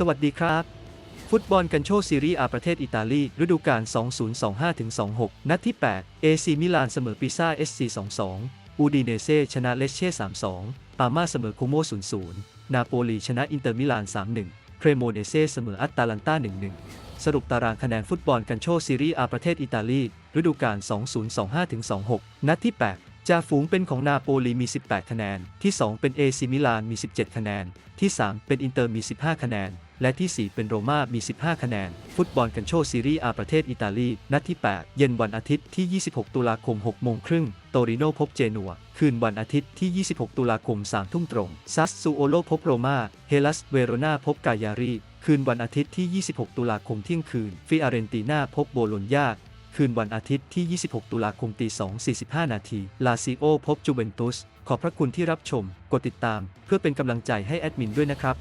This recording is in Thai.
สวัสดีครับ ฟุตบอลกันโชซีรีอาประเทศอิตาลี ฤดูกาล 2025-26 นัดที่8 AC มิลานเสมอปิซ่า SC 2-2 อูดิเนเซ่ชนะเลสเช่3-2 ปาม่าเสมอโคโม0-0 นาโปลีชนะอินเตอร์มิลาน 3-1 เครโมเนเซ่เสมออัตตาลันตา1-1 สรุปตารางคะแนนฟุตบอลกันโชซีรีอาประเทศอิตาลี ฤดูกาล 2025-26 นัดที่ 8 จ่าฝูงเป็นของนาโปลีมี 18 คะแนน ที่ 2 เป็นเอซิมิลานมี 17 คะแนน ที่ 3 เป็นอินเตอร์มี 15 คะแนน และที่ 4 เป็นโรม่ามี 15 คะแนน ฟุตบอลกันโชซีรีอาประเทศอิตาลี นัดที่ 8 เย็นวันอาทิตย์ที่ 26 ตุลาคม 6 โมงครึ่ง โตริโนพบเจนัว คืนวันอาทิตย์ที่ 26 ตุลาคม 3 ทุ่มตรง ซัสซูโอโลพบโรม่า เฮลัส เวโรนาพบกายารี คืนวันอาทิตย์ที่ 26 ตุลาคมเที่ยงคืน ฟิอาเรนติน่าพบโบโลญญา คืนวันอาทิตย์ที่ 26 ตุลาคมตี2.45 นาทีลาซิโอพบจูเวนตุส ขอบพระคุณที่รับชม กดติดตาม เพื่อเป็นกำลังใจให้แอดมินด้วยนะครับ